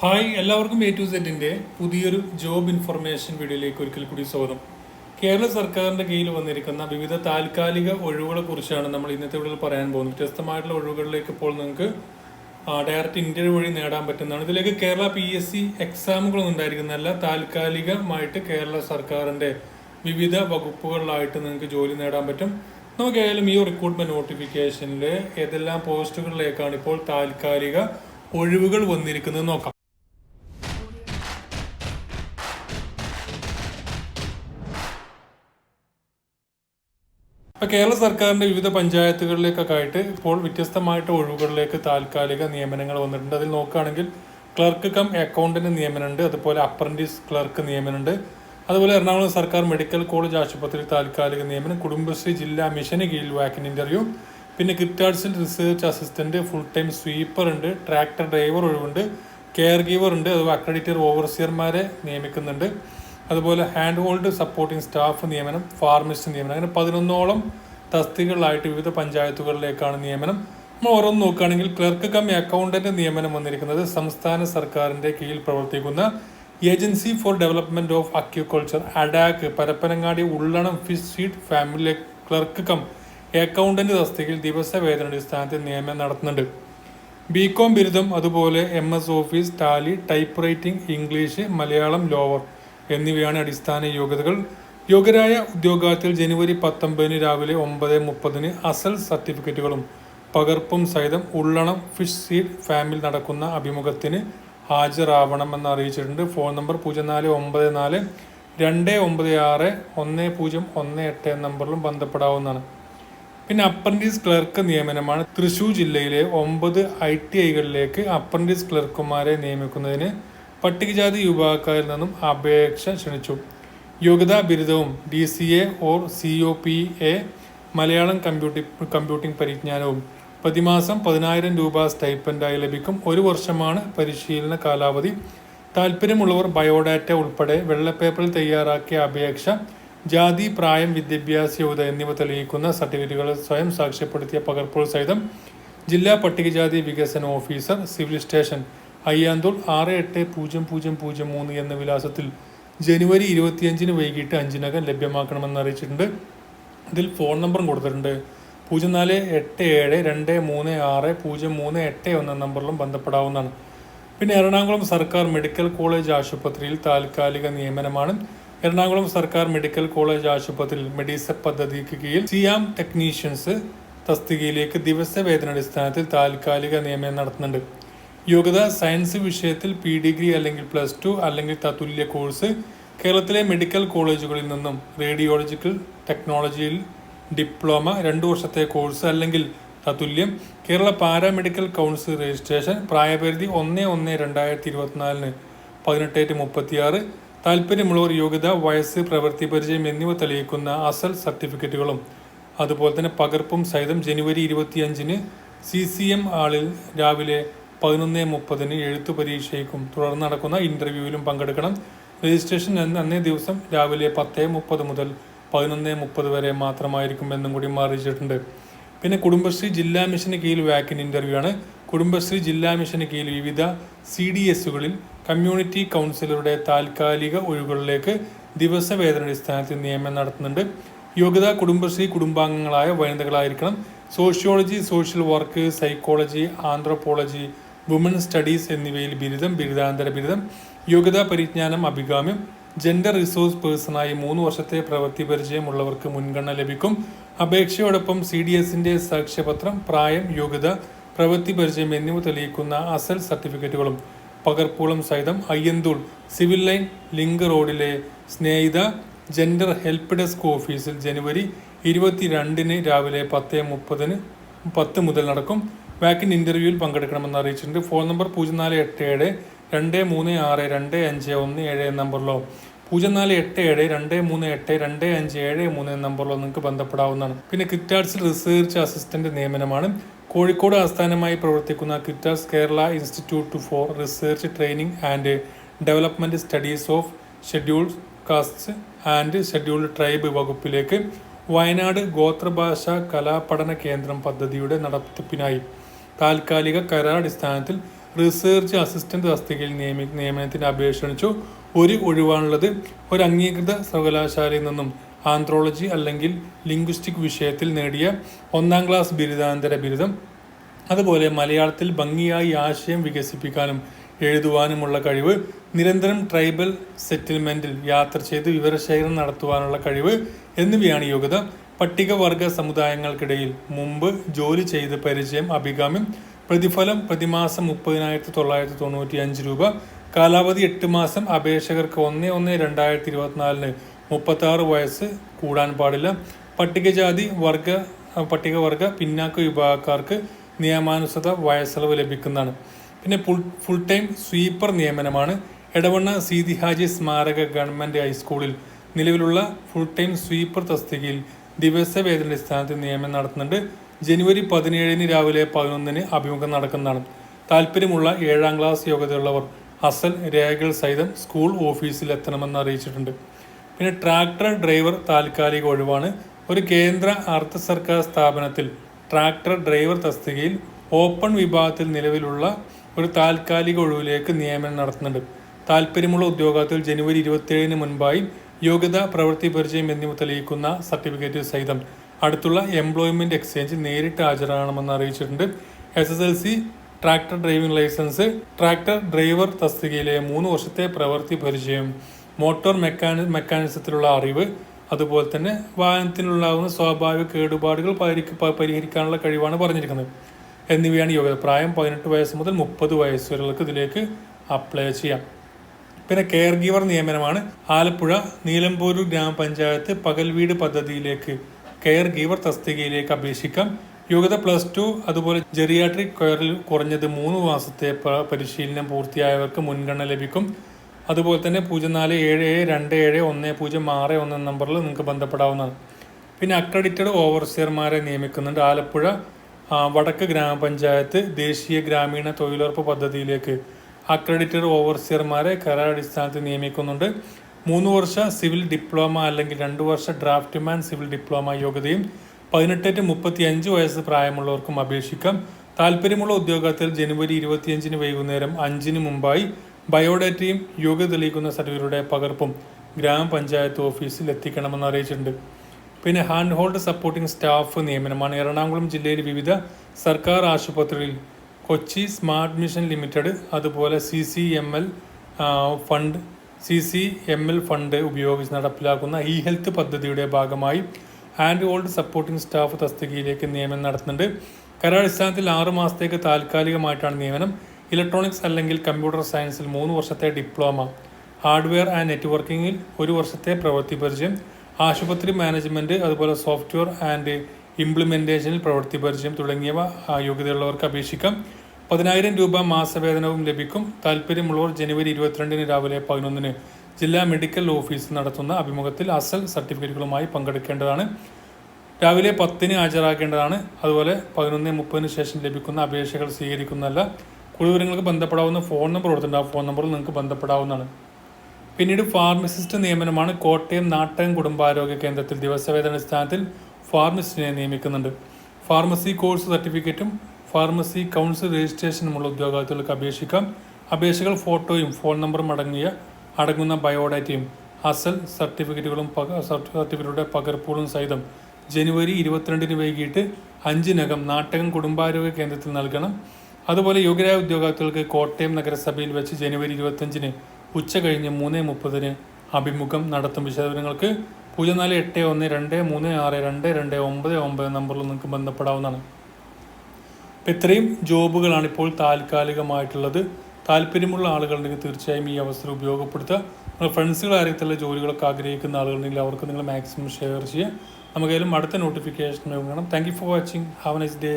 Hi എല്ലാവർക്കും A to സെറ്റിന്റെ പുതിയൊരു ജോബ് ഇൻഫർമേഷൻ വീഡിയോയിലേക്ക് ഒരിക്കൽ കൂടി സ്വാഗതം. കേരള സർക്കാരിന്റെ കീഴിൽ വന്നിരിക്കുന്ന വിവിധ താൽക്കാലിക ഒഴിവുകളെ കുറിച്ചാണ് നമ്മൾ ഇന്നത്തെ വീഡിയോയിൽ പറയാൻ പോകുന്നത്. വ്യത്യസ്തമായിട്ടുള്ള ഒഴിവുകളിലേക്ക് ഇപ്പോൾ നിങ്ങൾക്ക് ഡയറക്റ്റ് ഇന്റർവ്യൂ വഴി നേടാൻ പറ്റുന്നതാണ്. ഇതിലേക്ക് കേരള പി എസ് സി എക്സാമുകളൊന്നും ഉണ്ടായിരിക്കുന്നതല്ല. താൽക്കാലികമായിട്ട് കേരള സർക്കാരിന്റെ വിവിധ വകുപ്പുകളിലായിട്ട് നിങ്ങൾക്ക് ജോലി നേടാൻ പറ്റും. നമുക്കായാലും ഈ റിക്രൂട്ട്മെന്റ് നോട്ടിഫിക്കേഷനിൽ ഏതെല്ലാം പോസ്റ്റുകളിലേക്കാണ് ഇപ്പോൾ താൽക്കാലിക ഒഴിവുകൾ വന്നിരിക്കുന്നത് നോക്കാം. കേരള സർക്കാരിന്റെ വിവിധ പഞ്ചായത്തുകളിലേക്കൊക്കെ ആയിട്ട് ഇപ്പോൾ വ്യത്യസ്തമായിട്ട് ഒഴിവുകളിലേക്ക് താൽക്കാലിക നിയമനങ്ങൾ വന്നിട്ടുണ്ട്. അതിൽ നോക്കുകയാണെങ്കിൽ ക്ലർക്ക് കം അക്കൗണ്ടന്റ് നിയമനമുണ്ട് അതുപോലെ അപ്രന്റീസ് ക്ലർക്ക് നിയമനമുണ്ട് അതുപോലെ എറണാകുളം സർക്കാർ മെഡിക്കൽ കോളേജ് ആശുപത്രി താൽക്കാലിക നിയമനം കുടുംബശ്രീ ജില്ലാ മിഷന് കീഴിൽ വാക്കിൻ ഇന്റർവ്യൂ പിന്നെ കിറ്റാഡ്സിൽ research assistant full time sweeper ഉണ്ട് ട്രാക്ടർ ഡ്രൈവർ ഒഴിവുണ്ട് കെയർ ഗീവർ ഉണ്ട് അതുപോലെ അക്രഡിറ്റർ ഓവർസിയർമാരെ നിയമിക്കുന്നുണ്ട്. അതുപോലെ ഹാൻഡ് ഹോൾഡ് സപ്പോർട്ടിംഗ് സ്റ്റാഫ് നിയമനം ഫാർമസിസ്റ്റ് നിയമനം അങ്ങനെ പതിനൊന്നോളം തസ്തികളിലായിട്ട് വിവിധ പഞ്ചായത്തുകളിലേക്കാണ് നിയമനം. നമ്മൾ ഓരോന്ന് നോക്കുകയാണെങ്കിൽ ക്ലർക്ക് കം അക്കൗണ്ടന്റ് നിയമനം വന്നിരിക്കുന്നത് സംസ്ഥാന സർക്കാരിന്റെ കീഴിൽ പ്രവർത്തിക്കുന്ന agency for development of aquaculture ADAK Parappanangadi Ullanam fish feed family clerk cum accountant തസ്തികയിൽ ദിവസ വേതന അടിസ്ഥാനത്തിൽ നിയമനം നടത്തുന്നുണ്ട്. ബികോം ബിരുദം അതുപോലെ M S office Tally typewriting English Malayalam lower എന്നിവയാണ് അടിസ്ഥാന യോഗ്യതകൾ. യോഗ്യരായ ഉദ്യോഗാർത്ഥികൾ ജനുവരി പത്തൊമ്പതിന് രാവിലെ ഒമ്പത് മുപ്പതിന് അസൽ സർട്ടിഫിക്കറ്റുകളും പകർപ്പും സഹിതം ഉള്ളണം ഫിഷ് സീഡ് ഫാമിൽ നടക്കുന്ന അഭിമുഖത്തിന് ഹാജരാവണമെന്ന് അറിയിച്ചിട്ടുണ്ട്. ഫോൺ നമ്പർ പൂജ്യം നാല് ഒമ്പത് നാല് രണ്ട് ഒമ്പത് ആറ് ഒന്ന് പൂജ്യം ഒന്ന് എട്ട് നമ്പറിലും ബന്ധപ്പെടാവുന്നതാണ്. പിന്നെ അപ്രന്റീസ് ക്ലർക്ക് നിയമനമാണ്. തൃശ്ശൂർ ജില്ലയിലെ ഒമ്പത് ഐ ടി ഐകളിലേക്ക് അപ്രന്റീസ് ക്ലർക്കുമാരെ നിയമിക്കുന്നതിന് പട്ടികജാതി വിഭാഗക്കാരിൽ നിന്നും അപേക്ഷ ക്ഷണിച്ചു. യോഗ്യതാ ബിരുദവും D C A or C O P A Malayalam computing computing പരിജ്ഞാനവും. പ്രതിമാസം പതിനായിരം രൂപ സ്റ്റൈപ്പൻഡായി ലഭിക്കും. ഒരു വർഷമാണ് പരിശീലന കാലാവധി. താല്പര്യമുള്ളവർ ബയോഡാറ്റ ഉൾപ്പെടെ വെള്ളപ്പേപ്പറിൽ തയ്യാറാക്കിയ അപേക്ഷ ജാതി പ്രായം വിദ്യാഭ്യാസ യോഗ്യത എന്നിവ തെളിയിക്കുന്ന സർട്ടിഫിക്കറ്റുകൾ സ്വയം സാക്ഷ്യപ്പെടുത്തിയ പകർപ്പുകൾ സഹിതം ജില്ലാ പട്ടികജാതി വികസന ഓഫീസർ സിവിൽ സ്റ്റേഷൻ അയ്യാന്തോൾ ആറ് എട്ട് പൂജ്യം പൂജ്യം പൂജ്യം മൂന്ന് എന്ന വിലാസത്തിൽ ജനുവരി ഇരുപത്തിയഞ്ചിന് വൈകിട്ട് അഞ്ചിനകം ലഭ്യമാക്കണമെന്ന് അറിയിച്ചിട്ടുണ്ട്. ഇതിൽ ഫോൺ നമ്പറും കൊടുത്തിട്ടുണ്ട്. പൂജ്യം നാല് എട്ട് ഏഴ് രണ്ട് മൂന്ന് ആറ് പൂജ്യം മൂന്ന് എട്ട് എന്ന നമ്പറിലും ബന്ധപ്പെടാവുന്നതാണ്. പിന്നെ എറണാകുളം സർക്കാർ മെഡിക്കൽ കോളേജ് ആശുപത്രിയിൽ താൽക്കാലിക നിയമനമാണ്. എറണാകുളം സർക്കാർ മെഡിക്കൽ കോളേജ് ആശുപത്രിയിൽ മെഡീസ പദ്ധതിക്ക് കീഴിൽ സിയാം ടെക്നീഷ്യൻസ് തസ്തികയിലേക്ക് ദിവസവേതന അടിസ്ഥാനത്തിൽ താൽക്കാലിക നിയമനം നടത്തുന്നുണ്ട്. യോഗ്യത സയൻസ് വിഷയത്തിൽ പി ഡിഗ്രി അല്ലെങ്കിൽ പ്ലസ് ടു അല്ലെങ്കിൽ തത്തുല്യ കോഴ്സ് കേരളത്തിലെ മെഡിക്കൽ കോളേജുകളിൽ നിന്നും റേഡിയോളജിക്കൽ ടെക്നോളജിയിൽ ഡിപ്ലോമ രണ്ടു വർഷത്തെ കോഴ്സ് അല്ലെങ്കിൽ തത്തുല്യം കേരള പാരാമെഡിക്കൽ കൗൺസിൽ രജിസ്ട്രേഷൻ പ്രായപരിധി ഒന്ന് ഒന്ന് രണ്ടായിരത്തി ഇരുപത്തിനാലിന് പതിനെട്ട് ടു മുപ്പത്തിയാറ് താല്പര്യമുള്ളവർ യോഗ്യത വയസ്സ് പ്രവൃത്തി പരിചയം എന്നിവ തെളിയിക്കുന്ന അസൽ സർട്ടിഫിക്കറ്റുകളും അതുപോലെ തന്നെ പകർപ്പും സഹിതം ജനുവരി ഇരുപത്തിയഞ്ചിന് സി സി എം ആളിൽ രാവിലെ പതിനൊന്ന് മുപ്പതിന് എഴുത്തു പരീക്ഷയ്ക്കും തുടർന്ന് നടക്കുന്ന ഇന്റർവ്യൂവിലും പങ്കെടുക്കണം. രജിസ്ട്രേഷൻ അന്നേ ദിവസം രാവിലെ പത്ത് മുപ്പത് മുതൽ പതിനൊന്ന് മുപ്പത് വരെ മാത്രമായിരിക്കും എന്നും കൂടി അറിയിച്ചിട്ടുണ്ട് പിന്നെ കുടുംബശ്രീ ജില്ലാ മിഷന് കീഴിൽ വാക്കിൻ ഇന്റർവ്യൂ ആണ്. കുടുംബശ്രീ ജില്ലാ മിഷന് കീഴിൽ വിവിധ സി ഡി എസുകളിൽ കമ്മ്യൂണിറ്റി കൗൺസിലറുടെ താൽക്കാലിക ഒഴിവുകളിലേക്ക് ദിവസ വേതനാടിസ്ഥാനത്തിൽ നിയമനം നടത്തുന്നുണ്ട്. യോഗ്യത കുടുംബശ്രീ കുടുംബാംഗങ്ങളായ വനിതകളായിരിക്കണം. Sociology social work psychology anthropology women studies എന്നിവയിൽ ബിരുദം ബിരുദാന്തര ബിരുദം യോഗ്യതാ പരിജ്ഞാനം അഭികാമ്യം ജെൻഡർ റിസോഴ്സ് പേഴ്സണായി മൂന്ന് വർഷത്തെ പ്രവൃത്തി പരിചയമുള്ളവർക്ക് മുൻഗണന ലഭിക്കും. അപേക്ഷയോടൊപ്പം സി ഡി എസിന്റെ സാക്ഷ്യപത്രം പ്രായം യോഗ്യത പ്രവൃത്തി പരിചയം എന്നിവ തെളിയിക്കുന്ന അസൽ സർട്ടിഫിക്കറ്റുകളും പകർപ്പുകളും സഹിതം അയ്യന്തൂൾ സിവിൽ ലൈൻ ലിങ്ക് റോഡിലെ സ്നേഹിത ജെൻഡർ ഹെൽപ്പ് ഡെസ്ക് ഓഫീസിൽ ജനുവരി ഇരുപത്തിരണ്ടിന് രാവിലെ പത്ത് മുപ്പതിന് പത്ത് മുതൽ നടക്കും. വാക്കിൻ ഇന്റർവ്യൂവിൽ പങ്കെടുക്കണമെന്ന് അറിയിച്ചിട്ടുണ്ട്. ഫോൺ നമ്പർ പൂജ്യം നാല് എട്ട് ഏഴ് രണ്ട് മൂന്ന് ആറ് രണ്ട് അഞ്ച് ഒന്ന് ഏഴ് എന്ന നമ്പറിലോ പൂജ്യം നാല് എട്ട് ഏഴ് രണ്ട് മൂന്ന് എട്ട് രണ്ട് അഞ്ച് ഏഴ് മൂന്ന് എന്ന നമ്പറിലോ നിങ്ങൾക്ക് ബന്ധപ്പെടാവുന്നതാണ്. പിന്നെ കിറ്റാർട്സിൽ റിസർച്ച് അസിസ്റ്റന്റ് നിയമനമാണ്. കോഴിക്കോട് ആസ്ഥാനമായി പ്രവർത്തിക്കുന്ന KIRTADS Kerala institute for research training and development studies of scheduled caste and scheduled tribe വകുപ്പിലേക്ക് Wayanad ഗോത്രഭാഷ കലാപഠന കേന്ദ്രം പദ്ധതിയുടെ നടത്തിപ്പിനായി താൽക്കാലിക കരാർ അടിസ്ഥാനത്തിൽ റിസർച്ച് അസിസ്റ്റന്റ് തസ്തികയിൽ നിയമി നിയമനത്തിന് അപേക്ഷ ഒരു ഒഴിവാണുള്ളത് ഒരു അംഗീകൃത സർവകലാശാലയിൽ നിന്നും ആന്ത്രോളജി അല്ലെങ്കിൽ ലിംഗ്വിസ്റ്റിക് വിഷയത്തിൽ നേടിയ ഒന്നാം ക്ലാസ് ബിരുദാനന്തര ബിരുദം. അതുപോലെ മലയാളത്തിൽ ഭംഗിയായി ആശയം വികസിപ്പിക്കാനും എഴുതുവാനുമുള്ള കഴിവ്. നിരന്തരം ട്രൈബൽ സെറ്റിൽമെന്റിൽ യാത്ര ചെയ്ത് വിവരശേഖരണം നടത്തുവാനുള്ള കഴിവ്. എന്നിവയാണ് യോഗ്യത. പട്ടികവർഗ സമുദായങ്ങൾക്കിടയിൽ മുമ്പ് ജോലി ചെയ്ത് പരിചയം അഭികാമ്യം പ്രതിഫലം പ്രതിമാസം മുപ്പതിനായിരത്തി തൊള്ളായിരത്തി തൊണ്ണൂറ്റി അഞ്ച് രൂപ കാലാവധി എട്ട് മാസം അപേക്ഷകർക്ക് ഒന്ന് ഒന്ന് രണ്ടായിരത്തി ഇരുപത്തിനാലിന് മുപ്പത്തി ആറ് വയസ്സ് കൂടാൻ പാടില്ല. പട്ടികജാതി വർഗ പട്ടികവർഗ പിന്നാക്ക വിഭാഗക്കാർക്ക് നിയമാനുസൃത വയസ്സളവ് ലഭിക്കുന്നതാണ്. പിന്നെ ഫുൾ ഫുൾ ടൈം സ്വീപ്പർ നിയമനമാണ്. എടവണ്ണ സീതി ഹാജി സ്മാരക ഗവൺമെന്റ് ഹൈസ്കൂളിൽ നിലവിലുള്ള ഫുൾ ടൈം സ്വീപ്പർ തസ്തികയിൽ ദിവസവേതന അടിസ്ഥാനത്തിൽ നിയമനം നടത്തുന്നുണ്ട്. ജനുവരി പതിനേഴിന് രാവിലെ പതിനൊന്നിന് അഭിമുഖം നടക്കുന്നതാണ്. താല്പര്യമുള്ള ഏഴാം ക്ലാസ് യോഗ്യതയുള്ളവർ അസൽ രേഖകൾ സഹിതം സ്കൂൾ ഓഫീസിൽ എത്തണമെന്ന് അറിയിച്ചിട്ടുണ്ട്. പിന്നെ ട്രാക്ടർ ഡ്രൈവർ താൽക്കാലിക ഒഴിവാണ്. ഒരു കേന്ദ്ര അർദ്ധ സർക്കാർ സ്ഥാപനത്തിൽ ട്രാക്ടർ ഡ്രൈവർ തസ്തികയിൽ ഓപ്പൺ വിഭാഗത്തിൽ നിലവിലുള്ള ഒരു താൽക്കാലിക ഒഴിവിലേക്ക് നിയമനം നടത്തുന്നുണ്ട്. താല്പര്യമുള്ള ഉദ്യോഗാർത്ഥികൾ ജനുവരി ഇരുപത്തിയേഴിന് മുൻപായി യോഗ്യത പ്രവൃത്തി പരിചയം എന്നിവ തെളിയിക്കുന്ന സർട്ടിഫിക്കറ്റ് സഹിതം അടുത്തുള്ള എംപ്ലോയ്മെന്റ് എക്സ്ചേഞ്ചിൽ നേരിട്ട് ഹാജരാകണമെന്ന് അറിയിച്ചിട്ടുണ്ട്. S S L C tractor driving licence tractor driver തസ്തികയിലെ മൂന്ന് വർഷത്തെ പ്രവൃത്തി പരിചയം മോട്ടോർ മെക്കാനി മെക്കാനിസത്തിലുള്ള അറിവ് അതുപോലെ തന്നെ വാഹനത്തിനുണ്ടാകുന്ന സ്വാഭാവിക കേടുപാടുകൾ പരിഹരിക്ക- പരിഹരിക്കാനുള്ള കഴിവാണ് പറഞ്ഞിരിക്കുന്നത്. എന്നിവയാണ് യോഗ്യത പ്രായം പതിനെട്ട് വയസ്സ് മുതൽ മുപ്പത് വയസ്സ് ഇതിലേക്ക് അപ്ലൈ ചെയ്യാം. പിന്നെ കെയർ ഗീവർ നിയമനമാണ്. ആലപ്പുഴ നീലമ്പൂരു ഗ്രാമപഞ്ചായത്ത് പകൽ വീട് പദ്ധതിയിലേക്ക് കെയർ ഗീവർ തസ്തികയിലേക്ക് അപേക്ഷിക്കാം. യോഗ്യത പ്ലസ് ടു അതുപോലെ ജെറിയാട്രിക് കെയറിൽ കുറഞ്ഞത് മൂന്ന് മാസത്തെ പരിശീലനം പൂർത്തിയായവർക്ക് മുൻഗണന ലഭിക്കും. അതുപോലെ തന്നെ പൂജ്യം നാല് ഏഴ് ഏഴ് രണ്ട് ഏഴ് ഒന്ന് പൂജ്യം ആറ് ഒന്ന് നമ്പറിൽ നിങ്ങൾക്ക് ബന്ധപ്പെടാവുന്നതാണ്. പിന്നെ അക്രഡിറ്റഡ് ഓവർസിയർമാരെ നിയമിക്കുന്നുണ്ട്. ആലപ്പുഴ വടക്ക് ഗ്രാമപഞ്ചായത്ത് ദേശീയ ഗ്രാമീണ തൊഴിലുറപ്പ് പദ്ധതിയിലേക്ക് അക്രഡിറ്റഡ് ഓവർസിയർമാരെ കരാർ അടിസ്ഥാനത്തിൽ നിയമിക്കുന്നുണ്ട്. മൂന്ന് വർഷ സിവിൽ ഡിപ്ലോമ അല്ലെങ്കിൽ രണ്ട് വർഷ ഡ്രാഫ്റ്റ്മാൻ സിവിൽ ഡിപ്ലോമ യോഗ്യതയും പതിനെട്ട് ടു മുപ്പത്തി അഞ്ച് വയസ്സ് പ്രായമുള്ളവർക്കും അപേക്ഷിക്കാം. താല്പര്യമുള്ള ഉദ്യോഗത്തിൽ ജനുവരി ഇരുപത്തിയഞ്ചിന് വൈകുന്നേരം അഞ്ചിന് മുമ്പായി ബയോഡാറ്റയും യോഗ്യത തെളിയിക്കുന്ന സർട്ടിഫിക്കറ്റുടെ പകർപ്പും ഗ്രാമപഞ്ചായത്ത് ഓഫീസിൽ എത്തിക്കണമെന്ന് അറിയിച്ചിട്ടുണ്ട്. പിന്നെ ഹാൻഡ് ഹോൾഡ് സപ്പോർട്ടിംഗ് സ്റ്റാഫ് നിയമനമാണ്. എറണാകുളം ജില്ലയിലെ വിവിധ സർക്കാർ ആശുപത്രികളിൽ കൊച്ചി സ്മാർട്ട് മിഷൻ ലിമിറ്റഡ് അതുപോലെ C C M L fund C C M L fund ഉപയോഗിച്ച് നടപ്പിലാക്കുന്ന ഇ ഹെൽത്ത് പദ്ധതിയുടെ ഭാഗമായി ആൻഡ് ഓൾഡ് സപ്പോർട്ടിംഗ് സ്റ്റാഫ് തസ്തികയിലേക്ക് നിയമനം നടത്തുന്നുണ്ട്. കരാടിസ്ഥാനത്തിൽ ആറു മാസത്തേക്ക് താൽക്കാലികമായിട്ടാണ് നിയമനം. ഇലക്ട്രോണിക്സ് അല്ലെങ്കിൽ കമ്പ്യൂട്ടർ സയൻസിൽ മൂന്ന് വർഷത്തെ ഡിപ്ലോമ. ഹാർഡ്വെയർ ആൻഡ് നെറ്റ്വർക്കിങ്ങിൽ ഒരു വർഷത്തെ പ്രവൃത്തി പരിചയം. ആശുപത്രി മാനേജ്മെന്റ് അതുപോലെ സോഫ്റ്റ്വെയർ ആൻഡ് ഇംപ്ലിമെന്റേഷനിൽ പ്രവൃത്തി പരിചയം തുടങ്ങിയവ യോഗ്യതയുള്ളവർക്ക് അപേക്ഷിക്കാം. പതിനായിരം രൂപ മാസവേതനവും ലഭിക്കും. താല്പര്യമുള്ളവർ ജനുവരി ഇരുപത്തിരണ്ടിന് രാവിലെ പതിനൊന്നിന് ജില്ലാ മെഡിക്കൽ ഓഫീസ് നടത്തുന്ന അഭിമുഖത്തിൽ അസൽ സർട്ടിഫിക്കറ്റുകളുമായി പങ്കെടുക്കേണ്ടതാണ്. രാവിലെ പത്തിന് ഹാജരാക്കേണ്ടതാണ്. അതുപോലെ പതിനൊന്ന് മുപ്പതിന് ശേഷം ലഭിക്കുന്ന അപേക്ഷകൾ സ്വീകരിക്കുന്നതല്ല. കൂടുതൽ വിവരങ്ങൾക്ക് ബന്ധപ്പെടാവുന്ന ഫോൺ നമ്പർ കൊടുത്തിട്ടുണ്ട്. ആ ഫോൺ നമ്പറിൽ നിങ്ങൾക്ക് ബന്ധപ്പെടാവുന്നതാണ്. പിന്നീട് ഫാർമസിസ്റ്റ് നിയമനമാണ് കോട്ടയം നാട്ടകം കുടുംബാരോഗ്യ കേന്ദ്രത്തിൽ ദിവസവേതന അടിസ്ഥാനത്തിൽ ഫാർമസിസ്റ്റിനെ നിയമിക്കുന്നുണ്ട്. ഫാർമസി കോഴ്സ് സർട്ടിഫിക്കറ്റും ഫാർമസി കൗൺസിൽ രജിസ്ട്രേഷനുമുള്ള ഉദ്യോഗാർത്ഥികൾക്ക് അപേക്ഷിക്കാം. അപേക്ഷകൾ ഫോട്ടോയും ഫോൺ നമ്പറും അടങ്ങിയ അടങ്ങുന്ന ബയോഡാറ്റയും അസൽ സർട്ടിഫിക്കറ്റുകളും പക- സർട്ടിഫിക്കറ്റുകളുടെ പകർപ്പുകളും സഹിതം ജനുവരി ഇരുപത്തിരണ്ടിന് വൈകിട്ട് അഞ്ചിനകം നാട്ടകം കുടുംബാരോഗ്യ കേന്ദ്രത്തിൽ നൽകണം. അതുപോലെ യോഗ്യരായ ഉദ്യോഗാർത്ഥികൾക്ക് കോട്ടയം നഗരസഭയിൽ വെച്ച് ജനുവരി ഇരുപത്തഞ്ചിന് ഉച്ച കഴിഞ്ഞ് മൂന്ന് മുപ്പതിന് അഭിമുഖം നടത്തും വിശദവിവരങ്ങൾക്ക് പൂജ്യം നാല് എട്ട് ഒന്ന് രണ്ട് മൂന്ന് ആറ് രണ്ട് രണ്ട് ഒമ്പത് ഒമ്പത് നമ്പറിൽ നിങ്ങൾക്ക് ബന്ധപ്പെടാവുന്നതാണ്. അപ്പം ഇത്രയും ജോബുകളാണ് ഇപ്പോൾ താൽക്കാലികമായിട്ടുള്ളത്. താല്പര്യമുള്ള ആളുകളുണ്ടെങ്കിൽ തീർച്ചയായും ഈ അവസരം ഉപയോഗപ്പെടുത്തുക. നിങ്ങൾ ഫ്രണ്ട്സുകൾ ആരെങ്കിലും ജോലികളൊക്കെ ആഗ്രഹിക്കുന്ന ആളുകളുണ്ടെങ്കിൽ അവർക്ക് നിങ്ങൾ മാക്സിമം ഷെയർ ചെയ്യുക. നമുക്കായാലും അടുത്ത നോട്ടിഫിക്കേഷൻ വേണം thank you for watching have nice day